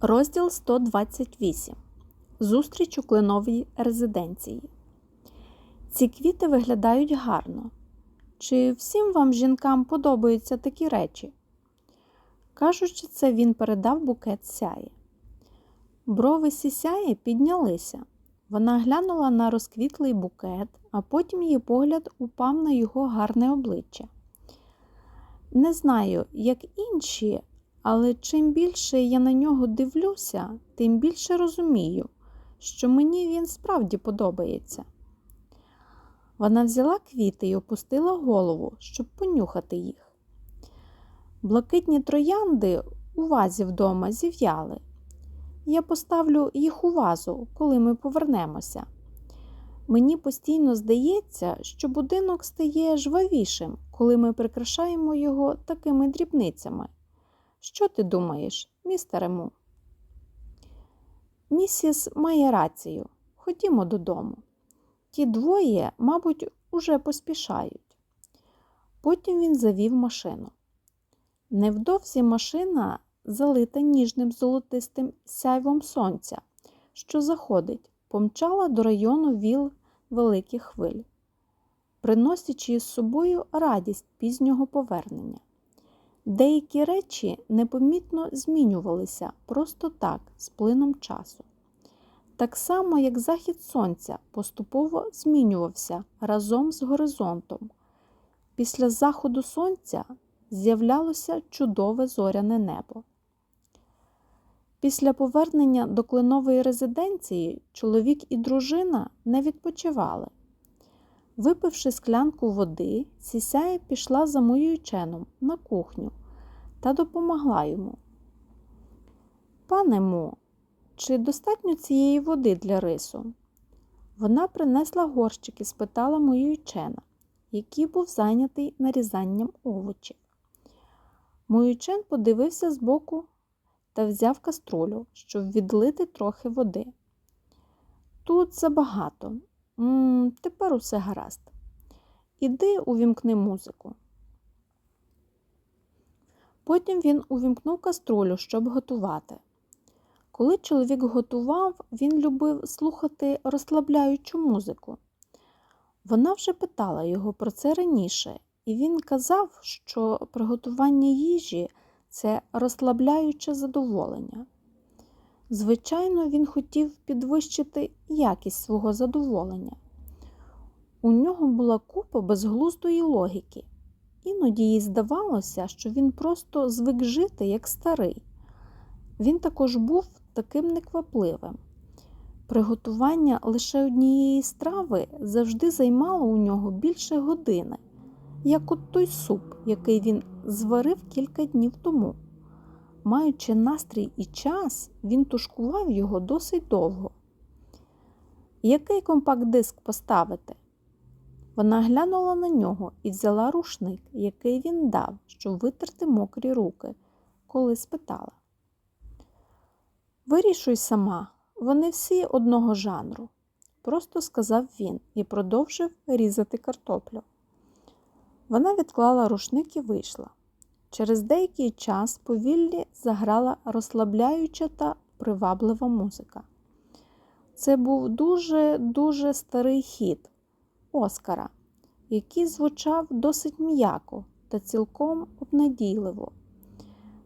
Розділ 128. Зустріч у кленовій резиденції. Ці квіти виглядають гарно. Чи всім вам, жінкам, подобаються такі речі? Кажучи це, він передав букет сяї. Брови сісяї піднялися. Вона глянула на розквітлий букет, а потім її погляд упав на його гарне обличчя. Не знаю, як інші, але чим більше я на нього дивлюся, тим більше розумію, що мені він справді подобається. Вона взяла квіти і опустила голову, щоб понюхати їх. Блакитні троянди у вазі вдома зів'яли. Я поставлю їх у вазу, коли ми повернемося. Мені постійно здається, що будинок стає жвавішим, коли ми прикрашаємо його такими дрібницями. Що ти думаєш, містере Му? Місіс має рацію. Ходімо додому. Ті двоє, мабуть, уже поспішають. Потім він завів машину. Невдовзі машина залита ніжним золотистим сяйвом сонця, що заходить, помчала до району віл великих хвиль, приносячи із собою радість пізнього повернення. Деякі речі непомітно змінювалися просто так, з плином часу. Так само, як захід сонця поступово змінювався разом з горизонтом. Після заходу сонця з'являлося чудове зоряне небо. Після повернення до кленової резиденції чоловік і дружина не відпочивали. Випивши склянку води, сісяя пішла за моюйченом на кухню та допомогла йому. Пане Му, чи достатньо цієї води для рису? Вона принесла горщик і спитала моюйчена, який був зайнятий нарізанням овочів. Моючен подивився збоку та взяв каструлю, щоб відлити трохи води. Тут забагато. М тепер усе гаразд. Іди увімкни музику. Потім він увімкнув каструлю, щоб готувати. Коли чоловік готував, він любив слухати розслабляючу музику. Вона вже питала його про це раніше, і він казав, що приготування їжі це розслабляюче задоволення. Звичайно, він хотів підвищити якість свого задоволення. У нього була купа безглуздої логіки. Іноді їй здавалося, що він просто звик жити як старий. Він також був таким неквапливим. Приготування лише однієї страви завжди займало у нього більше години, як от той суп, який він зварив кілька днів тому. Маючи настрій і час, він тушкував його досить довго. Який компакт-диск поставити? Вона глянула на нього і взяла рушник, який він дав, щоб витерти мокрі руки, коли спитала. Вирішуй сама, вони всі одного жанру, просто сказав він і продовжив різати картоплю. Вона відклала рушник і вийшла. Через деякий час повіллі заграла розслабляюча та приваблива музика. Це був дуже-дуже старий хіт Оскара, який звучав досить м'яко та цілком обнадійливо.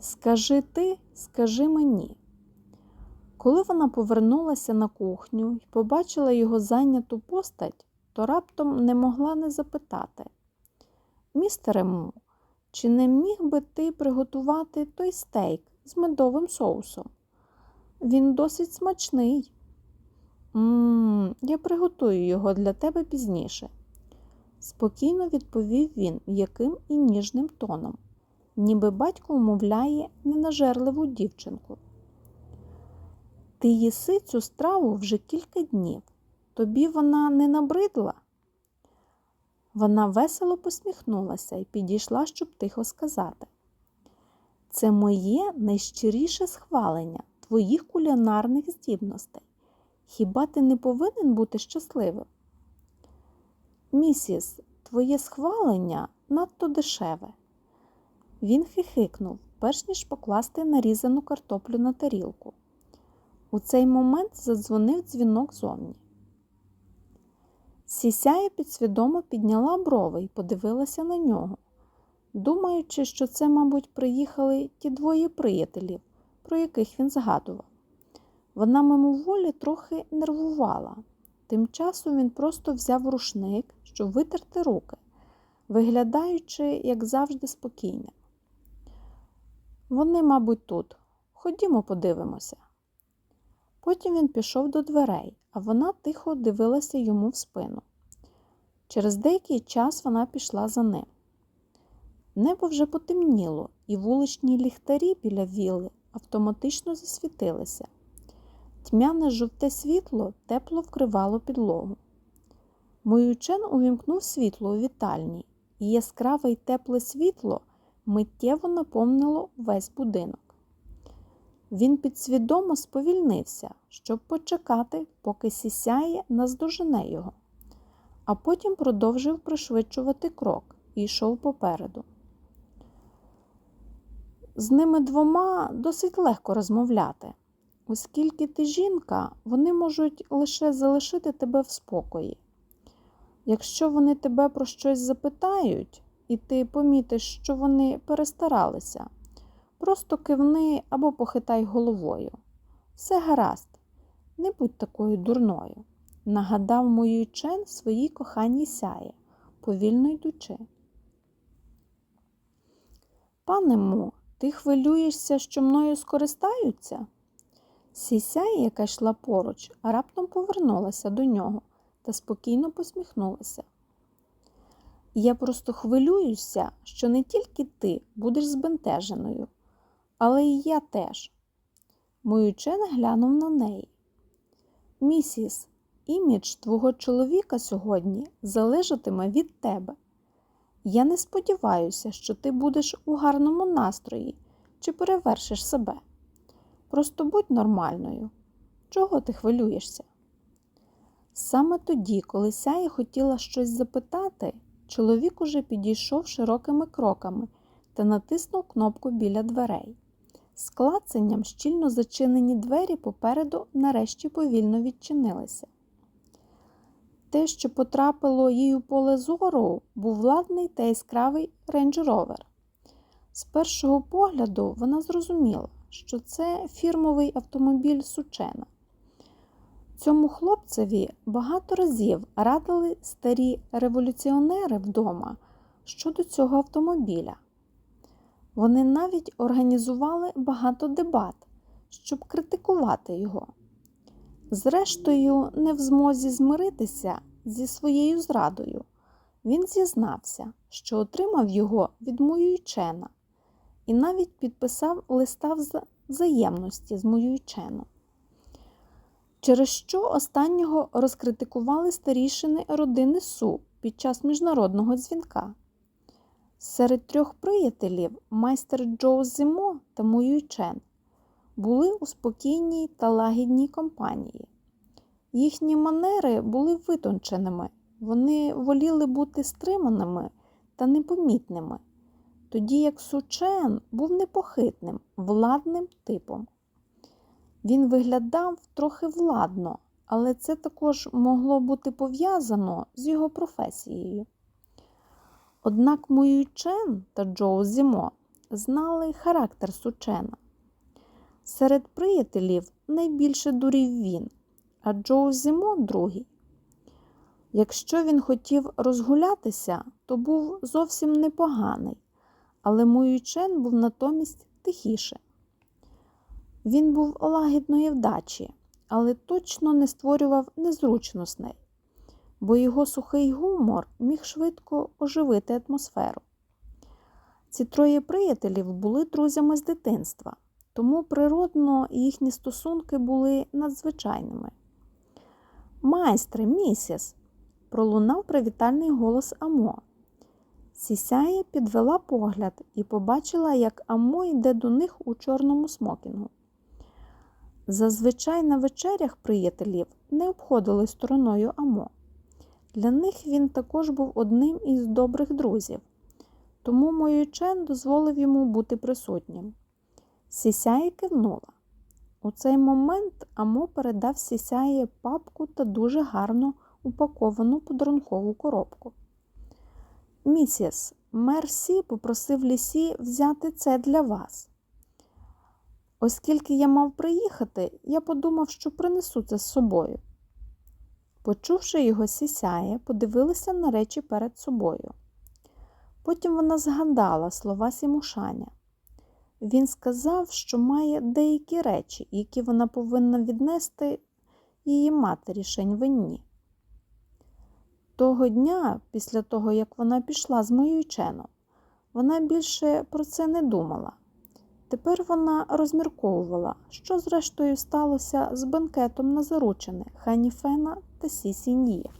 Скажи ти, скажи мені. Коли вона повернулася на кухню і побачила його зайняту постать, то раптом не могла не запитати Містере Му, чи не міг би ти приготувати той стейк з медовим соусом? Він досить смачний. Ммм, я приготую його для тебе пізніше, спокійно відповів він м'яким і ніжним тоном, ніби батько умовляє ненажерливу дівчинку. Ти їси цю страву вже кілька днів. Тобі вона не набридла? Вона весело посміхнулася і підійшла, щоб тихо сказати. Це моє найщиріше схвалення твоїх кулінарних здібностей. Хіба ти не повинен бути щасливим? Місіс, твоє схвалення надто дешеве. Він хихикнув, перш ніж покласти нарізану картоплю на тарілку. У цей момент задзвонив дзвінок зовні. Сісяя підсвідомо підняла брови і подивилася на нього, думаючи, що це, мабуть, приїхали ті двоє приятелів, про яких він згадував. Вона мимоволі трохи нервувала. Тим часом він просто взяв рушник, щоб витерти руки, виглядаючи, як завжди, спокійним. Вони, мабуть, тут. Ходімо, подивимося. Потім він пішов до дверей, а вона тихо дивилася йому в спину. Через деякий час вона пішла за ним. Небо вже потемніло, і вуличні ліхтарі біля вілли автоматично засвітилися. Тьмяне жовте світло тепло вкривало підлогу. Моючен увімкнув світло у вітальні, і яскраве й тепле світло миттєво наповнило весь будинок. Він підсвідомо сповільнився, щоб почекати, поки сісяє наздожене його, а потім продовжив пришвидшувати крок і йшов попереду. З ними двома досить легко розмовляти. Оскільки ти жінка, вони можуть лише залишити тебе в спокої. Якщо вони тебе про щось запитають, і ти помітиш, що вони перестаралися, просто кивни або похитай головою. Все гаразд, не будь такою дурною, нагадав мою чен своїй коханій сяє, повільно йдучи. Пане му, ти хвилюєшся, що мною скористаються? Сісяє, яка йшла поруч, раптом повернулася до нього та спокійно посміхнулася. Я просто хвилююся, що не тільки ти будеш збентеженою, але і я теж. Мій учен глянув на неї. Місіс, імідж твого чоловіка сьогодні залежатиме від тебе. Я не сподіваюся, що ти будеш у гарному настрої чи перевершиш себе. Просто будь нормальною. Чого ти хвилюєшся? Саме тоді, коли сяє хотіла щось запитати, чоловік уже підійшов широкими кроками та натиснув кнопку біля дверей. З клацанням щільно зачинені двері попереду нарешті повільно відчинилися. Те, що потрапило їй у поле зору, був ладний та яскравий рейндж-ровер. З першого погляду вона зрозуміла, що це фірмовий автомобіль Сучена. Цьому хлопцеві багато разів радили старі революціонери вдома щодо цього автомобіля. Вони навіть організували багато дебат, щоб критикувати його. Зрештою, не в змозі змиритися зі своєю зрадою, він зізнався, що отримав його від Моюйчена і навіть підписав листа взаємності з Моюйченом. Через що останнього розкритикували старішини родини Су під час міжнародного дзвінка. Серед трьох приятелів майстер Джоу Зимо та Муюйчен були у спокійній та лагідній компанії. Їхні манери були витонченими, вони воліли бути стриманими та непомітними, тоді як Сучен був непохитним, владним типом. Він виглядав трохи владно, але це також могло бути пов'язано з його професією. Однак Мою Чен та Джоу Зімо знали характер Сучена. Серед приятелів найбільше дурів він, а Джоу Зімо другий. Якщо він хотів розгулятися, то був зовсім непоганий, але Мою Чен був натомість тихіше. Він був лагідної вдачі, але точно не створював незручностей, бо його сухий гумор міг швидко оживити атмосферу. Ці троє приятелів були друзями з дитинства, тому природно їхні стосунки були надзвичайними. Майстре, місіс, пролунав привітальний голос Амо. Сісяє підвела погляд і побачила, як Амо йде до них у чорному смокінгу. Зазвичай на вечерях приятелів не обходили стороною Амо. Для них він також був одним із добрих друзів. тому Моючен дозволив йому бути присутнім. Сісяє кивнула. У цей момент Амо передав Сісяє папку та дуже гарно упаковану подарункову коробку. Місіс, мер Сі попросив лісі взяти це для вас. Оскільки я мав приїхати, я подумав, що принесу це з собою. Почувши його сісяє, подивилася на речі перед собою. Потім вона згадала слова Сімушаня. Він сказав, що має деякі речі, які вона повинна віднести її матері Шеньвенні. Того дня, після того, як вона пішла з моєю ченом, вона більше про це не думала. Тепер вона розмірковувала, що зрештою сталося з бенкетом на заручене Ханіфена та Сісіньї.